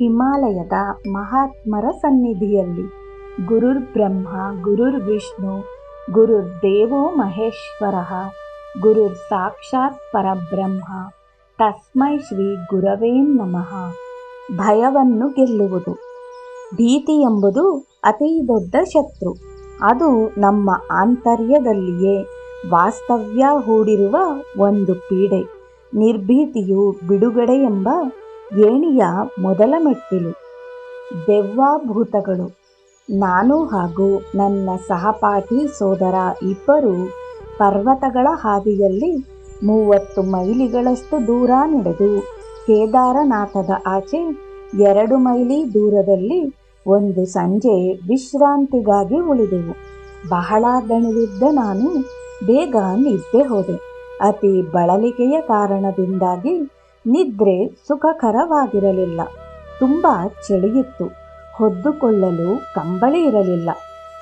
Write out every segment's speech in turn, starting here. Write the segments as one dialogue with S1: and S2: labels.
S1: ಹಿಮಾಲಯದ ಮಹಾತ್ಮರ ಸನ್ನಿಧಿಯಲ್ಲಿ. ಗುರುರ್ ಬ್ರಹ್ಮ, ಗುರುರ್ ವಿಷ್ಣು, ಗುರುರ್ ದೇವೋ ಮಹೇಶ್ವರ, ಗುರುರ್ ಸಾಕ್ಷಾತ್ ಪರಬ್ರಹ್ಮ, ತಸ್ಮೈ ಶ್ರೀ ಗುರವೇ ನಮಃ. ಭಯವನ್ನು ಗೆಲ್ಲುವುದು. ಭೀತಿ ಎಂಬುದು ಅತಿ ದೊಡ್ಡ ಶತ್ರು. ಅದು ನಮ್ಮ ಆಂತರ್ಯದಲ್ಲಿಯೇ ವಾಸ್ತವ್ಯ ಹೂಡಿರುವ ಒಂದು ಪೀಡೆ. ನಿರ್ಭೀತಿಯು ಬಿಡುಗಡೆ ಎಂಬ ಏಣಿಯ ಮೊದಲ ಮೆಟ್ಟಿಲು. ದೆವ್ವಾಭೂತಗಳು. ನಾನು ಹಾಗೂ ನನ್ನ ಸಹಪಾಠಿ ಸೋದರ ಇಬ್ಬರು ಪರ್ವತಗಳ ಹಾದಿಯಲ್ಲಿ ಮೂವತ್ತು ಮೈಲಿಗಳಷ್ಟು ದೂರ ನಡೆದು ಕೇದಾರನಾಥದ ಆಚೆ ಎರಡು ಮೈಲಿ ದೂರದಲ್ಲಿ ಒಂದು ಸಂಜೆ ವಿಶ್ರಾಂತಿಗಾಗಿ ಉಳಿದೆವು. ಬಹಳ ದಣಿದಿದ್ದ ನಾನು ಬೇಗ ನಿದ್ದೆ ಹೋದೆ. ಅತಿ ಬಳಲಿಕೆಯ ಕಾರಣದಿಂದಾಗಿ ನಿದ್ರೆ ಸುಖಕರವಾಗಿರಲಿಲ್ಲ. ತುಂಬ ಚಳಿಯಿತ್ತು. ಹೊದ್ದುಕೊಳ್ಳಲು ಕಂಬಳಿ ಇರಲಿಲ್ಲ.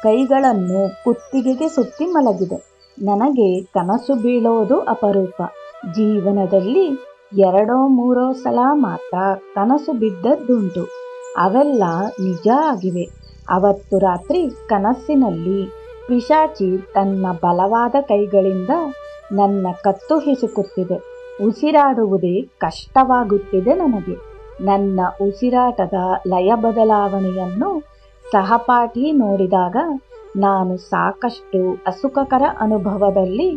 S1: ಕೈಗಳನ್ನು ಕುತ್ತಿಗೆಗೆ ಸುತ್ತಿ ಮಲಗಿದೆ. ನನಗೆ ಕನಸು ಬೀಳೋದು ಅಪರೂಪ. ಜೀವನದಲ್ಲಿ ಎರಡೋ ಮೂರೋ ಸಲ ಮಾತ್ರ ಕನಸು ಬಿದ್ದದ್ದುಂಟು. ಅವೆಲ್ಲ ನಿಜ ಆಗಿವೆ. ಅವತ್ತು ರಾತ್ರಿ ಕನಸಿನಲ್ಲಿ ಪಿಶಾಚಿ ತನ್ನ ಬಲವಾದ ಕೈಗಳಿಂದ ನನ್ನ ಕತ್ತು ಹಿಸುಕುತ್ತಿದೆ ಉಸಿರಾಡುವುದೇ ಕಷ್ಟವಾಗುತ್ತಿದೆ ನನಗೆ. ನನ್ನ ಉಸಿರಾಟದ ಲಯ ಬದಲಾವಣೆಯನ್ನು ಸಹಪಾಠಿ ನೋಡಿದಾಗ ನಾನು ಸಾಕಷ್ಟು ಅಸುಖಕರ ಅನುಭವದಲ್ಲಿ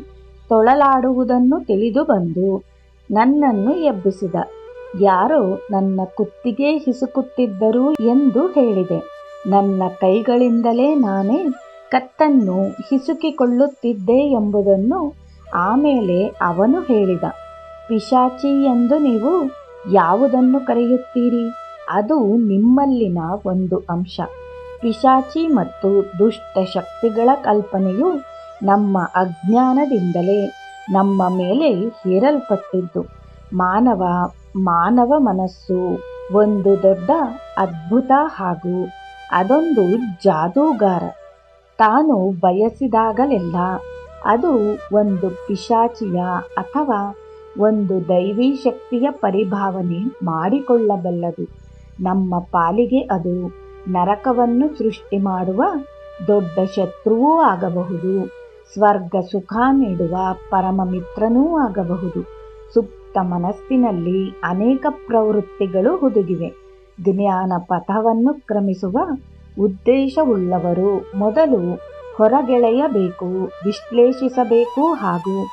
S1: ತೊಳಲಾಡುವುದನ್ನು ತಿಳಿದು ಬಂದು ನನ್ನನ್ನು ಎಬ್ಬಿಸಿದ. ಯಾರೋ ನನ್ನ ಕುತ್ತಿಗೆ ಹಿಸುಕುತ್ತಿದ್ದರು ಎಂದು ಹೇಳಿದೆ. ನನ್ನ ಕೈಗಳಿಂದಲೇ ನಾನೇ ಕತ್ತನ್ನು ಹಿಸುಕಿಕೊಳ್ಳುತ್ತಿದ್ದೆ ಎಂಬುದನ್ನು ಆಮೇಲೆ ಅವನು ಹೇಳಿದ. ಪಿಶಾಚಿ ಎಂದು ನೀವು ಯಾವುದನ್ನು ಕರೆಯುತ್ತೀರಿ? ಅದು ನಿಮ್ಮಲ್ಲಿನ ಒಂದು ಅಂಶ. ಪಿಶಾಚಿ ಮತ್ತು ದುಷ್ಟ ಶಕ್ತಿಗಳ ಕಲ್ಪನೆಯು ನಮ್ಮ ಅಜ್ಞಾನದಿಂದಲೇ ನಮ್ಮ ಮೇಲೆ ಹೇರಲ್ಪಟ್ಟಿದ್ದು. ಮಾನವ ಮಾನವ ಮನಸ್ಸು ಒಂದು ದೊಡ್ಡ, ಅದ್ಭುತ ಹಾಗೂ ಅದೊಂದು ಜಾದೂಗಾರ. ತಾನು ಬಯಸಿದಾಗಲೆಲ್ಲ ಅದು ಒಂದು ಪಿಶಾಚಿಯ ಅಥವಾ ಒಂದು ದೈವಿ ಶಕ್ತಿಯ ಪರಿಭಾವನೆ ಮಾಡಿಕೊಳ್ಳಬಲ್ಲದು. ನಮ್ಮ ಪಾಲಿಗೆ ಅದು ನರಕವನ್ನು ಸೃಷ್ಟಿ ಮಾಡುವ ದೊಡ್ಡ ಶತ್ರುವೂ ಆಗಬಹುದು. ಸ್ವರ್ಗ ಸುಖ ನೀಡುವ ಪರಮ ಮಿತ್ರನೂ ಆಗಬಹುದು. ಸುಪ್ತ ಮನಸ್ಸಿನಲ್ಲಿ ಅನೇಕ ಪ್ರವೃತ್ತಿಗಳು ಹುದುಗಿವೆ. ಜ್ಞಾನ ಪಥವನ್ನು ಕ್ರಮಿಸುವ ಉದ್ದೇಶವುಳ್ಳವರು ಮೊದಲು ಹೊರಗೆಳೆಯಬೇಕು, ವಿಶ್ಲೇಷಿಸಬೇಕು ಹಾಗೂ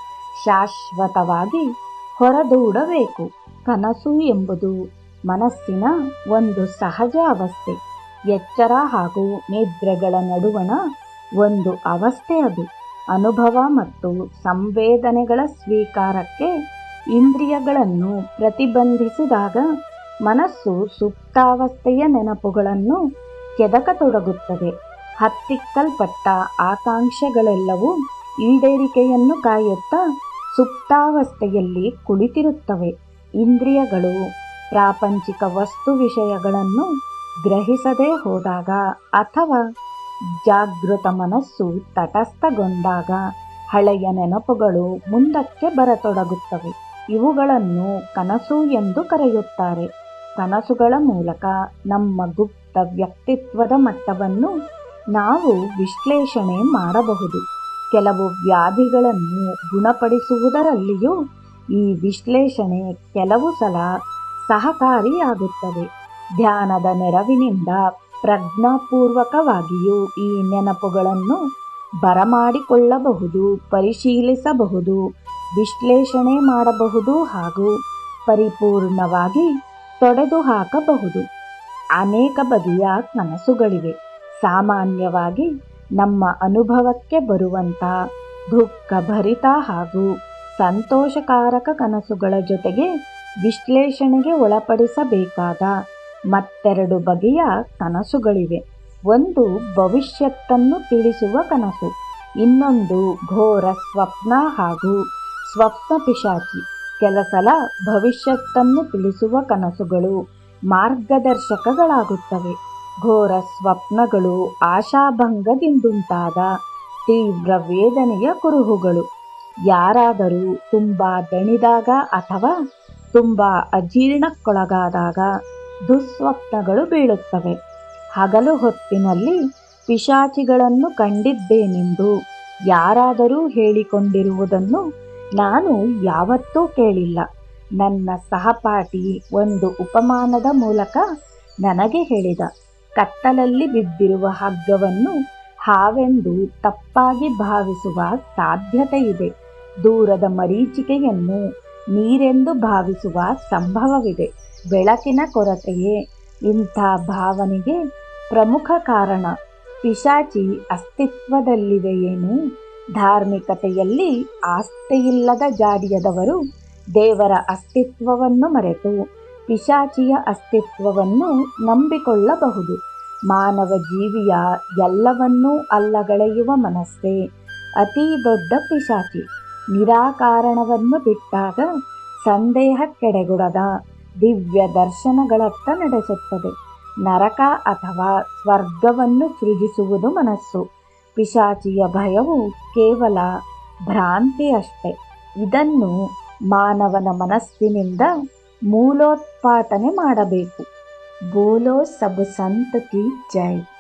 S1: ಶಾಶ್ವತವಾಗಿ ಹೊರದೂಡಬೇಕು. ಕನಸು ಎಂಬುದು ಮನಸ್ಸಿನ ಒಂದು ಸಹಜ ಅವಸ್ಥೆ. ಎಚ್ಚರ ಹಾಗೂ ನಿದ್ರೆಗಳ ನಡುವಣ ಒಂದು ಅವಸ್ಥೆ ಅದು. ಅನುಭವ ಮತ್ತು ಸಂವೇದನೆಗಳ ಸ್ವೀಕಾರಕ್ಕೆ ಇಂದ್ರಿಯಗಳನ್ನು ಪ್ರತಿಬಂಧಿಸಿದಾಗ ಮನಸ್ಸು ಸುಪ್ತಾವಸ್ಥೆಯ ನೆನಪುಗಳನ್ನು ಕೆದಕತೊಡಗುತ್ತದೆ. ಹತ್ತಿಕ್ಕಲ್ಪಟ್ಟ ಆಕಾಂಕ್ಷೆಗಳೆಲ್ಲವೂ ಈಡೇರಿಕೆಯನ್ನು ಕಾಯುತ್ತಾ ಸುಪ್ತಾವಸ್ಥೆಯಲ್ಲಿ ಕುಳಿತಿರುತ್ತವೆ. ಇಂದ್ರಿಯಗಳು ಪ್ರಾಪಂಚಿಕ ವಸ್ತು ವಿಷಯಗಳನ್ನು ಗ್ರಹಿಸದೇ ಹೋದಾಗ ಅಥವಾ ಜಾಗೃತ ಮನಸ್ಸು ತಟಸ್ಥಗೊಂಡಾಗ ಹಳೆಯ ನೆನಪುಗಳು ಮುಂದಕ್ಕೆ ಬರತೊಡಗುತ್ತವೆ. ಇವುಗಳನ್ನು ಕನಸು ಎಂದು ಕರೆಯುತ್ತಾರೆ. ಕನಸುಗಳ ಮೂಲಕ ನಮ್ಮ ಗುಪ್ತ ವ್ಯಕ್ತಿತ್ವದ ಮಟ್ಟವನ್ನು ನಾವು ವಿಶ್ಲೇಷಣೆ ಮಾಡಬಹುದು. ಕೆಲವು ವ್ಯಾಧಿಗಳನ್ನು ಗುಣಪಡಿಸುವುದರಲ್ಲಿಯೂ ಈ ವಿಶ್ಲೇಷಣೆ ಕೆಲವು ಸಲ ಸಹಕಾರಿಯಾಗುತ್ತದೆ. ಧ್ಯಾನದ ನೆರವಿನಿಂದ ಪ್ರಜ್ಞಾಪೂರ್ವಕವಾಗಿಯೂ ಈ ನೆನಪುಗಳನ್ನು ಬರಮಾಡಿಕೊಳ್ಳಬಹುದು, ಪರಿಶೀಲಿಸಬಹುದು, ವಿಶ್ಲೇಷಣೆ ಮಾಡಬಹುದು ಹಾಗೂ ಪರಿಪೂರ್ಣವಾಗಿ ತೊಡೆದು ಹಾಕಬಹುದು ಅನೇಕ ಬಗೆಯ ಕನಸುಗಳಿವೆ. ಸಾಮಾನ್ಯವಾಗಿ ನಮ್ಮ ಅನುಭವಕ್ಕೆ ಬರುವಂಥ ದುಃಖಭರಿತ ಹಾಗೂ ಸಂತೋಷಕಾರಕ ಕನಸುಗಳ ಜೊತೆಗೆ ವಿಶ್ಲೇಷಣೆಗೆ ಒಳಪಡಿಸಬೇಕಾದ ಮತ್ತೆರಡು ಬಗೆಯ ಕನಸುಗಳಿವೆ. ಒಂದು ಭವಿಷ್ಯತ್ತನ್ನು ತಿಳಿಸುವ ಕನಸು, ಇನ್ನೊಂದು ಘೋರ ಸ್ವಪ್ನ ಹಾಗೂ ಸ್ವಪ್ನ ಪಿಶಾಚಿ. ಕೆಲಸಲ ಭವಿಷ್ಯತ್ತನ್ನು ತಿಳಿಸುವ ಕನಸುಗಳು ಮಾರ್ಗದರ್ಶಕಗಳಾಗುತ್ತವೆ. ಘೋರ ಸ್ವಪ್ನಗಳು ಆಶಾಭಂಗದಿಂದುಂಟಾದ ತೀವ್ರ ವೇದನೆಯ ಕುರುಹುಗಳು. ಯಾರಾದರೂ ತುಂಬ ದಣಿದಾಗ ಅಥವಾ ತುಂಬ ಅಜೀರ್ಣಕ್ಕೊಳಗಾದಾಗ ದುಸ್ವಪ್ನಗಳು ಬೀಳುತ್ತವೆ. ಹಗಲು ಹೊತ್ತಿನಲ್ಲಿ ಪಿಶಾಚಿಗಳನ್ನು ಕಂಡಿದ್ದೇನೆಂದು ಯಾರಾದರೂ ಹೇಳಿಕೊಂಡಿರುವುದನ್ನು ನಾನು ಯಾವತ್ತೂ ಕೇಳಿಲ್ಲ. ನನ್ನ ಸಹಪಾಠಿ ಒಂದು ಉಪಮಾನದ ಮೂಲಕ ನನಗೆ ಹೇಳಿದ. ಕತ್ತಲಲ್ಲಿ ಬಿದ್ದಿರುವ ಹಗ್ಗವನ್ನು ಹಾವೆಂದು ತಪ್ಪಾಗಿ ಭಾವಿಸುವ ಸಾಧ್ಯತೆ ಇದೆ ದೂರದ ಮರೀಚಿಕೆಯನ್ನು ನೀರೆಂದು ಭಾವಿಸುವ ಸಂಭವವಿದೆ. ಬೆಳಕಿನ ಕೊರತೆಯೇ ಇಂಥ ಭಾವನೆಗೆ ಪ್ರಮುಖ ಕಾರಣ. ಪಿಶಾಚಿ ಅಸ್ತಿತ್ವದಲ್ಲಿದೆಯೇನು? ಧಾರ್ಮಿಕತೆಯಲ್ಲಿ ಆಸ್ತಿಯಿಲ್ಲದ ಜಾಡಿಯದವರು ದೇವರ ಅಸ್ತಿತ್ವವನ್ನು ಮರೆತು ಪಿಶಾಚಿಯ ಅಸ್ತಿತ್ವವನ್ನು ನಂಬಿಕೊಳ್ಳಬಹುದು. ಮಾನವ ಜೀವಿಯ ಎಲ್ಲವನ್ನೂ ಅಲ್ಲಗಳೆಯುವ ಮನಸ್ಸೇ ಅತೀ ದೊಡ್ಡ ಪಿಶಾಚಿ. ನಿರಾಕಾರಣವನ್ನು ಬಿಟ್ಟಾಗ ಸಂದೇಹಕ್ಕೆಡೆಗುಡದ ದಿವ್ಯ ದರ್ಶನಗಳತ್ತ ನಡೆಸುತ್ತದೆ. ನರಕ ಅಥವಾ ಸ್ವರ್ಗವನ್ನು ಸೃಜಿಸುವುದು ಮನಸ್ಸು. ಪಿಶಾಚಿಯ ಭಯವು ಕೇವಲ ಭ್ರಾಂತಿಯಷ್ಟೆ ಇದನ್ನು ಮಾನವನ ಮನಸ್ಸಿನಿಂದ ಮೂಲೋತ್ಪಾಟನೆ ಮಾಡಬೇಕು. ಬೋಲೋ ಸಬ್ ಸಂತತಿ ಜೈ.